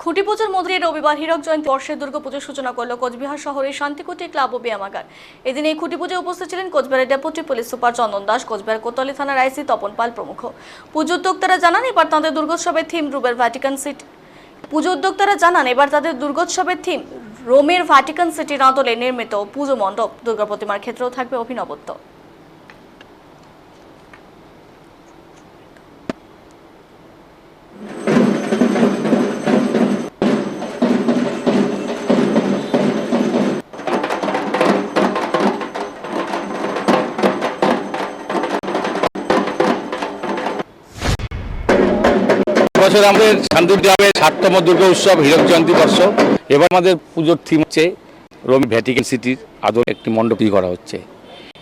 খুঁটি পুজোর মধ্যে রবিবার হীরক জয়ন্তী। বর্ষের দুর্গাপুজোর সূচনা করল কোচবিহার শহরের শান্তিকুটি ক্লাব ও ব্যায়ামাগার এদিন এই খুঁটি পুজোয় উপস্থিত ছিলেন কোচবিহারের deputy police super Chandan Das, Cooch Behar Kotwali থানার আইসি তপন পাল প্রমুখ। পুজো উদ্যোক্তারা জানান, এবার তাঁদের দুর্গোৎসবের থিম রুবের ভ্যাটিকান সিটি। পুজো উদ্যোক্তারা জানান, এবার তাদের দুর্গোৎসবের থিম রোমের ভ্যাটিকান সিটির আদলে নির্মিত পুজো মণ্ডপ। দুর্গা প্রতিমার ক্ষেত্রেও থাকবে অভিনবত্ব। বছর আমাদের শান্তির গ্রামের ষাটতম দুর্গা উৎসব, হীরক জয়ন্তী বর্ষ এবার আমাদের পুজোর থিম হচ্ছে রোম ভ্যাটিকান সিটির আদর একটি মণ্ডপ করা হচ্ছে।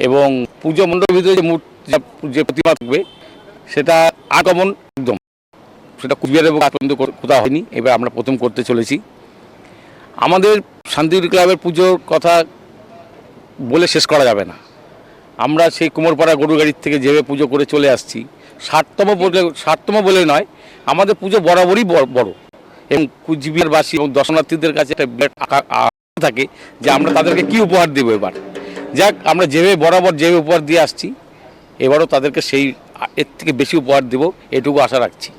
এবং পুজো মণ্ডপের ভিতরে যে মূর্তি, যে প্রতিমা থাকবে, সেটা আগমন একদম। সেটা কুচবিহারের আজ পর্যন্ত কোথাও হয়নি, এবার আমরা প্রথম করতে চলেছি। আমাদের শান্তির ক্লাবের পুজোর কথা বলে শেষ করা যাবে না। আমরা সেই কুমোরপাড়া গরু গাড়ির থেকে যেভাবে পুজো করে চলে আসছি ষাটতম বলে ষাটতম বলে নয় আমাদের পুজো বরাবরই বড়- এবং কুচবিহারবাসী এবং দর্শনার্থীদের কাছে একটা বিরাট থাকে যে আমরা তাদেরকে কি উপহার দেবো এবার। যাক, আমরা যেভাবে বরাবর যেভাবে উপহার দিয়ে আসছি, এবারও তাদেরকে সেই, এর থেকে বেশি উপহার দেবো, এটুকু আশা রাখছি।